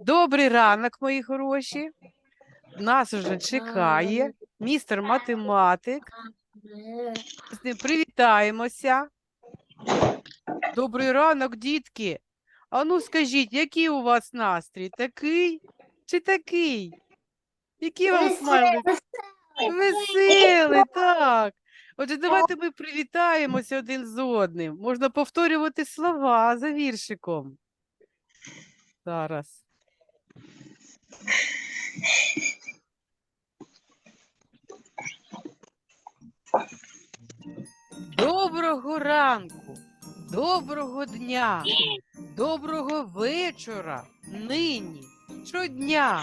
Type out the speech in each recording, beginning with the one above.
Добрий ранок, мої хороші. Нас уже чекає містер математик. З ним привітаємося. Добрий ранок, дітки. А ну скажіть, який у вас настрій? Такий чи такий? Який вам смайлик? Веселий, так. Отже, давайте ми привітаємося один з одним. Можна повторювати слова за віршиком. Зараз. Доброго ранку, доброго дня, доброго вечора, нині, щодня.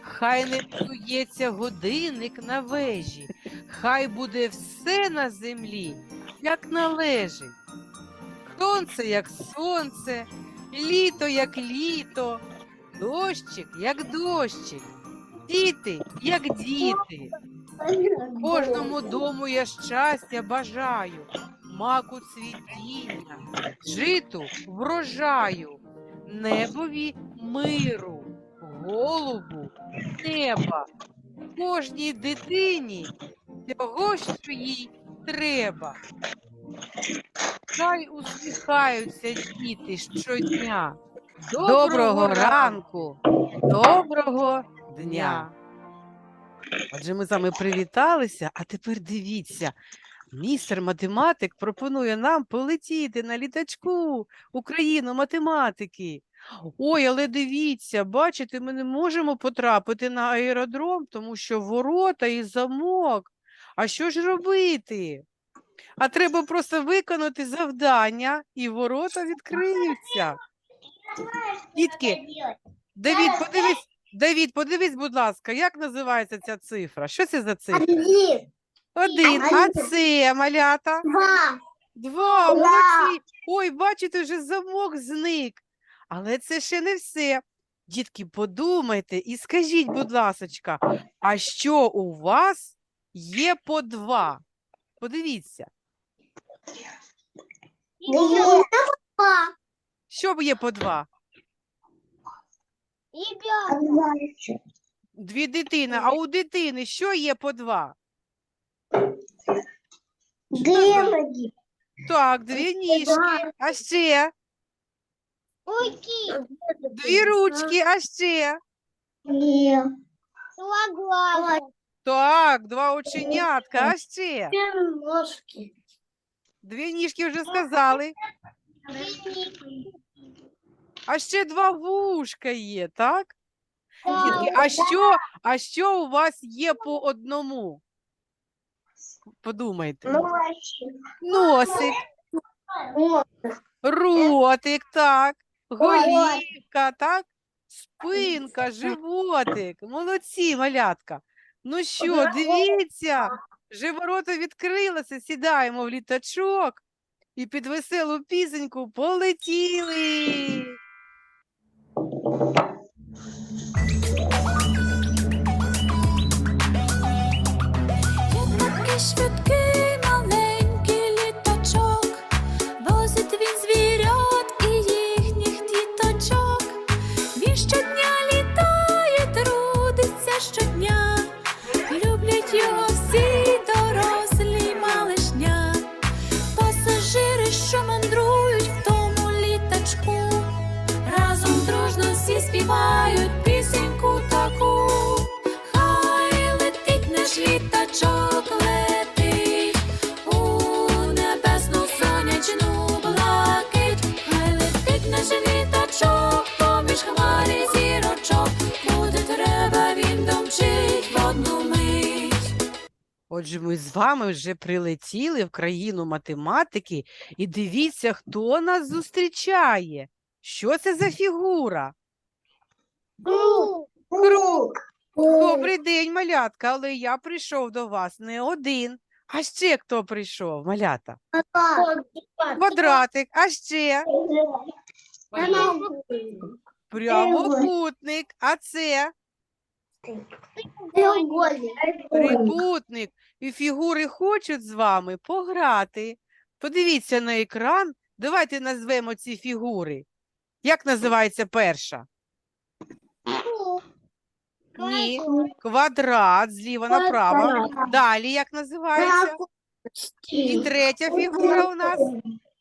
Хай не псується годинник на вежі, хай буде все на землі, як належить. Сонце, як сонце, літо, як літо, дощик, як дощик, діти, як діти. Кожному дому я щастя бажаю, маку цвітіння, житу врожаю, небові миру, голубу неба, кожній дитині того, що їй треба. Хай усміхаються діти щодня. Доброго ранку, доброго дня. Отже, ми з вами привіталися, а тепер дивіться. Містер математик пропонує нам полетіти на літачку Україну математики. Ой, але дивіться, бачите, ми не можемо потрапити на аеродром, тому що ворота і замок. А що ж робити? А треба просто виконати завдання, і ворота відкриються. Дітки, Давід, подивись, Давід, подивись, будь ласка, як називається ця цифра? Що це за цифра? Один, Один. А це малята? два, Два, молодці. Ой, бачите, вже замок зник. Але це ще не все. Дітки, подумайте і скажіть, будь ласочка, а що у вас є по два? Подивіться, що є по два? Дві дитини, а у дитини що є по два? две ноги, Так, дві ніжки, а ще? Руки, дві ручки, а ще. два глаза, Так, два оченятка, а ще. две ножки, Дві ніжки вже сказали. А ще два вушка є, так? Дітки, а що, а що у вас є по одному? Подумайте. Носик, ротик, так, голівка, так, спинка, животик. Молодці, малятка. Ну що, дивіться, вже ворота відкрилися, сідаємо в літачок і під веселу пісеньку полетіли. Такий швидкий Отже, ми з вами вже прилетіли в країну математики, і дивіться, хто нас зустрічає. Що це за фігура? круг, Круг. Добрий день, малятка, але я прийшов до вас не один. А ще хто прийшов, малята? Квадратик, а ще прямокутник, а це трикутник. І фігури хочуть з вами пограти. Подивіться на екран. Давайте назвемо ці фігури. Як називається перша? Ні. Квадрат зліва направо. Далі як називається? І третя фігура у нас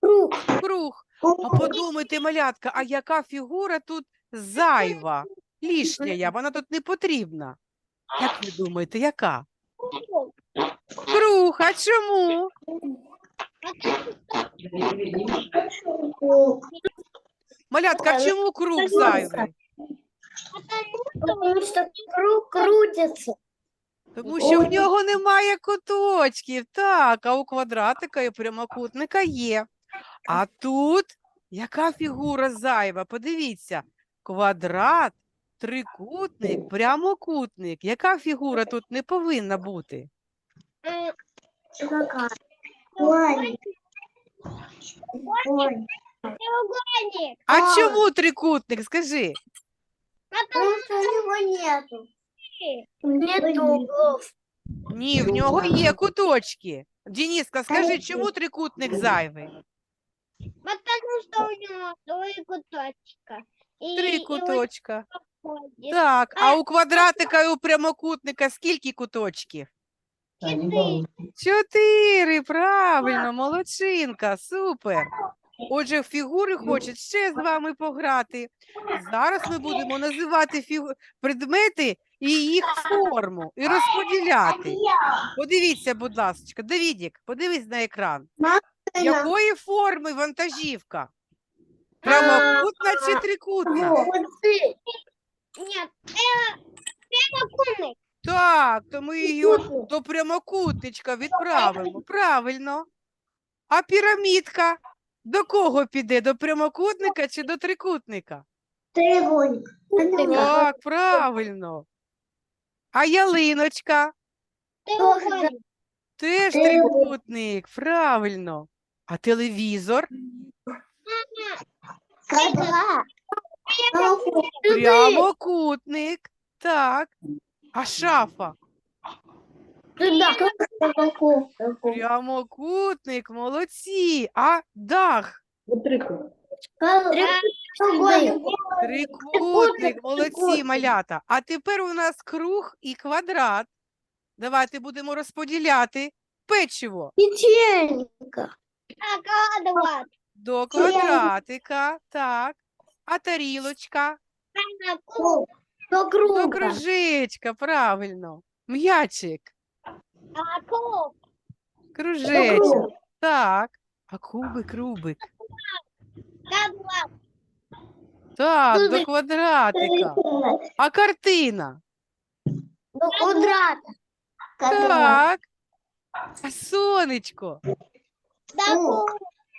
Круг. круг. А подумайте, малятка, а яка фігура тут зайва, лишня, вона тут не потрібна. Як ви думаєте, яка? Круг, а чому? Малятка, а чому круг зайвий? Потому что круг крутится. Тому що в нього немає куточків, так, а у квадратика і прямокутника є. А тут яка фігура зайва? Подивіться, квадрат, трикутник, прямокутник. Яка фігура тут не повинна бути? Треугольник. А чому трикутник? Скажи. Потому что у него нету. Нету углов. Ні, в нього є куточки. Дениска, скажи, чому трикутник зайвий? Потому что у него три куточка. Три вот куточка. Так, а у квадратика і у прямокутника скільки куточків? Чотири, правильно, молодчинка, супер. Отже, фігури хочуть ще з вами пограти. Зараз ми будемо називати фігу... предмети і їх форму, і розподіляти. Подивіться, будь ласка, Давідік, подивись на екран. Якої форми вантажівка? Прямокутна чи трикутна? Нет, прямокутник. Так, то ми її от до прямокутничка відправимо. Правильно. А пірамідка до кого піде? До прямокутника чи до трикутника? Треугольник. Так, правильно. А ялиночка Треугольник. теж Трикутник. трикутник, правильно. А телевізор Квадрат. Прямокутник. Так. А шафа прямокутник, молодці. А дах Треугольник. Трикутник, молодці, малята. А тепер у нас круг і квадрат. Давайте будемо розподіляти печиво Печенька. До квадратика. Так. А тарілочка. До кружечка, правильно. М'ячик, А круг. кружечок. Так. А кубик, рубик. Так, до квадратика. А картина? До квадрата. Так. А сонечко? До круга.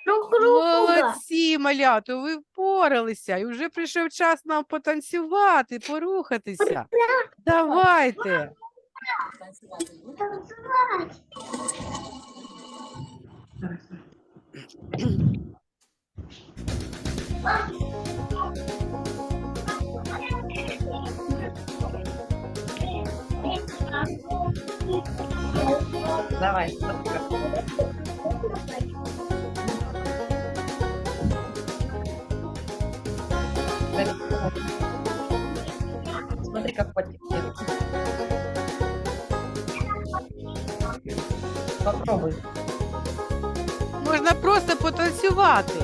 Молодці, малято, ви впоралися, і вже прийшов час нам потанцювати, порухатися. Давайте. Давай. Смотри, как котик делает. Попробуй. Можна просто потанцювати.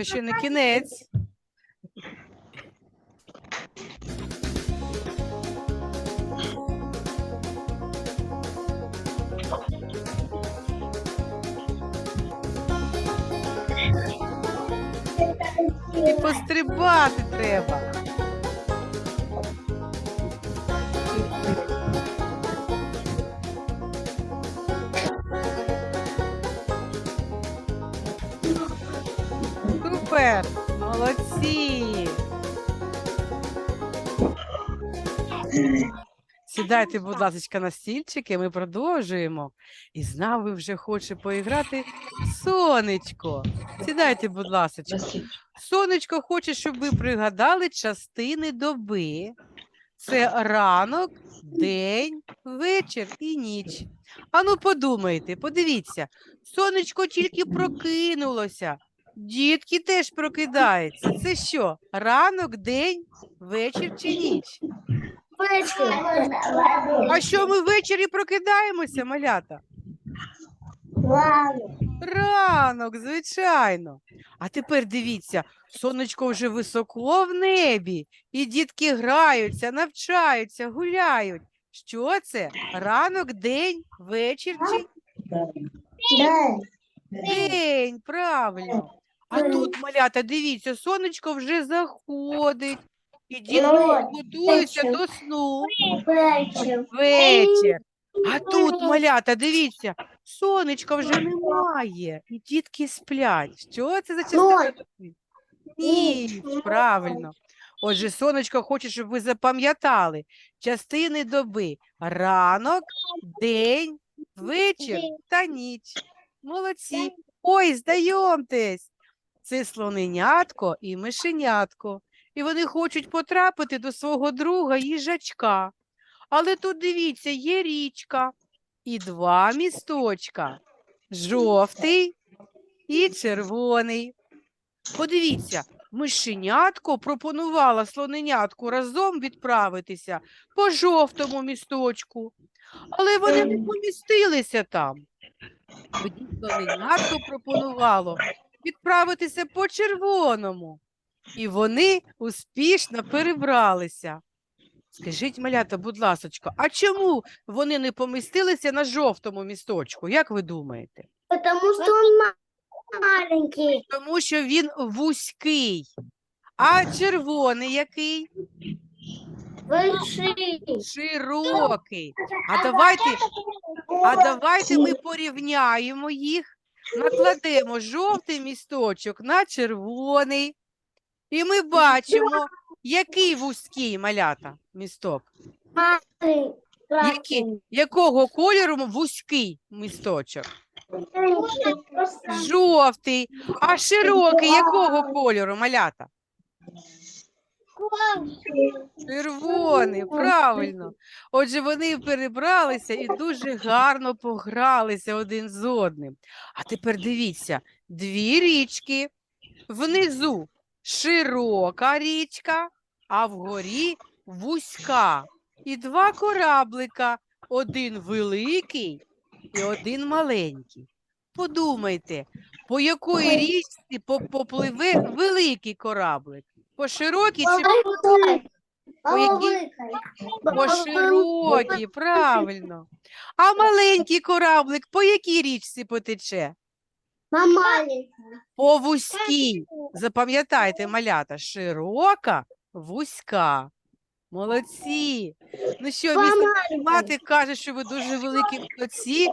Що ще не кінець. І пострибати треба. Молодці! Сідайте, будь ласка, на стільчики, ми продовжуємо. І з нами вже хоче поіграти сонечко. Сідайте, будь ласка. Сонечко хоче, щоб ви пригадали частини доби. Це ранок, день, вечір і ніч. Ану, подумайте, подивіться, сонечко тільки прокинулося. Дітки теж прокидаються. Це що? Ранок, день, вечір чи ніч? А що ми ввечері прокидаємося, малята? Ранок, звичайно. А тепер дивіться, сонечко вже високо в небі, і дітки граються, навчаються, гуляють. Що це? Ранок, день, вечір чи день? Правильно. А тут, малята, дивіться, сонечко вже заходить, і дітки готуються до сну. Вечір. А тут, малята, дивіться, сонечка вже немає, і дітки сплять. Що це за частина? Ніч, правильно. Отже, сонечко хоче, щоб ви запам'ятали частини доби: ранок, день, вечір та ніч. Молодці. Ой, знайомтесь. Це слоненятко і мишенятко. І вони хочуть потрапити до свого друга їжачка. Але тут дивіться, є річка і два місточка: жовтий і червоний. Подивіться, мишенятко пропонувала слоненятку разом відправитися по жовтому місточку, але вони не помістилися там. Тоді слоненятко пропонувало відправитися по червоному, і вони успішно перебралися. Скажіть, малята, будь ласочка, а чому вони не помістилися на жовтому місточку? Як ви думаєте? Что он ма- маленький. Тому що він вузький. А червоний який? Широкий. А давайте, а давайте ми порівняємо їх, накладемо жовтий місточок на червоний. І ми бачимо, який вузький малята місток. Які, якого кольору вузький місточок? Жовтий. А широкий якого кольору малята? Червоний, правильно. Отже, вони перебралися і дуже гарно погралися один з одним. А тепер дивіться, дві річки. Внизу широка річка, а вгорі вузька. І два кораблика, один великий і один маленький. Подумайте, по якої річці попливе великий кораблик? По широкій чи По якій? по широкій, правильно. А маленький кораблик по якій річці потече? Маленький. По вузькій. Запам'ятайте, малята, широка, вузька. Молодці. Ну що, місце мати каже, що ви дуже великі молодці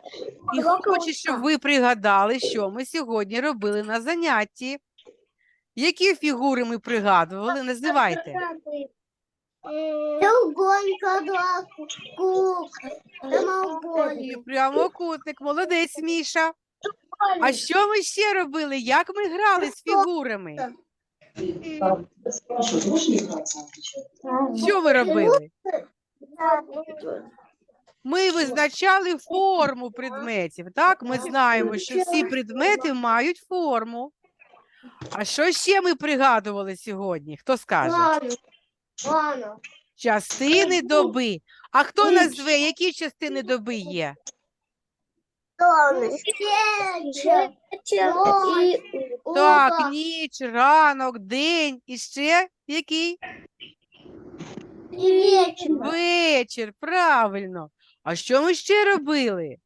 і хоче, щоб ви пригадали, що ми сьогодні робили на занятті. Які фігури ми пригадували? Називайте. І Прямокутник, молодець, Міша. А що ми ще робили? Як ми грали з фігурами? Що ми робили? Ми визначали форму предметів. Так, ми знаємо, що всі предмети мають форму. А що ще ми пригадували сьогодні? Хто скаже? Ладно. Частини доби. А хто назве, які частини доби є? Так, ніч, ранок, день і ще який? И вечер. Вечір, правильно. А що ми ще робили?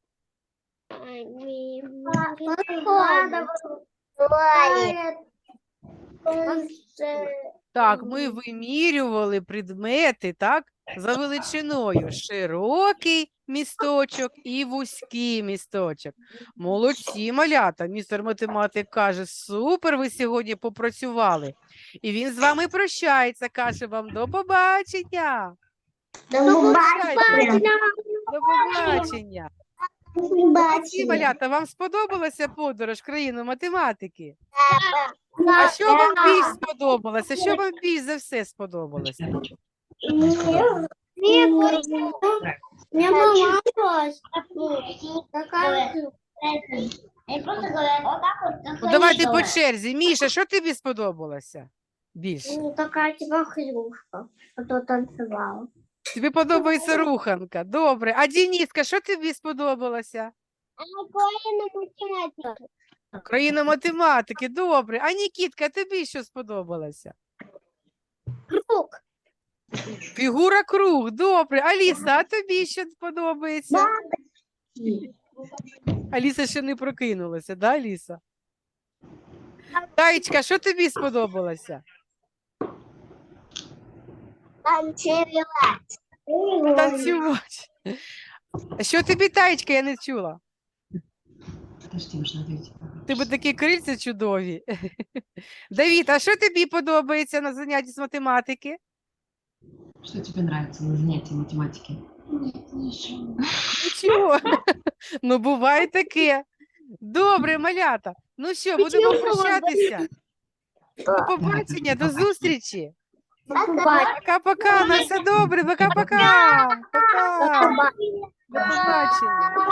Так, ми вимірювали предмети, так, за величиною. Широкий місточок і вузький місточок. Молодці, малята. Містер математик каже, супер, ви сьогодні попрацювали. І він з вами прощається, каже вам до побачення. Прощайте. До побачення. Молодці, малята, вам сподобалася подорож в країну математики? А що вам більш сподобалося? Що вам більш за все сподобалося? Мне мама такая Я просто говорю, вот так вот. Ну, давайте по черзі. Міша, що тобі сподобалося більше? ну, такая типа хрюшка, а то танцевала. Тобі подобається руханка. Добре. А Дініска, що тобі сподобалося? А какое на? Країна математики, добре. А Нікітка, тобі що сподобалося? Круг. Фігура круг, добре. Аліса, а тобі що подобається? Аліса ще не прокинулася, да, Аліса? Таєчка, що тобі сподобалося? Танцевать. Танцювати. Що тобі, Таєчка, я не чула? Подожди, ответить. Тебе такі крильця чудові. Давід, а що тобі подобається на занятті з математики? Что тебе нравится на занятии математики? Нічого. Ну, буває таке. Добре, малята. Ну що, будемо прощатися. До побачення, до зустрічі. Пока-пока, на все добре, пока-пока. Пока. До побачення.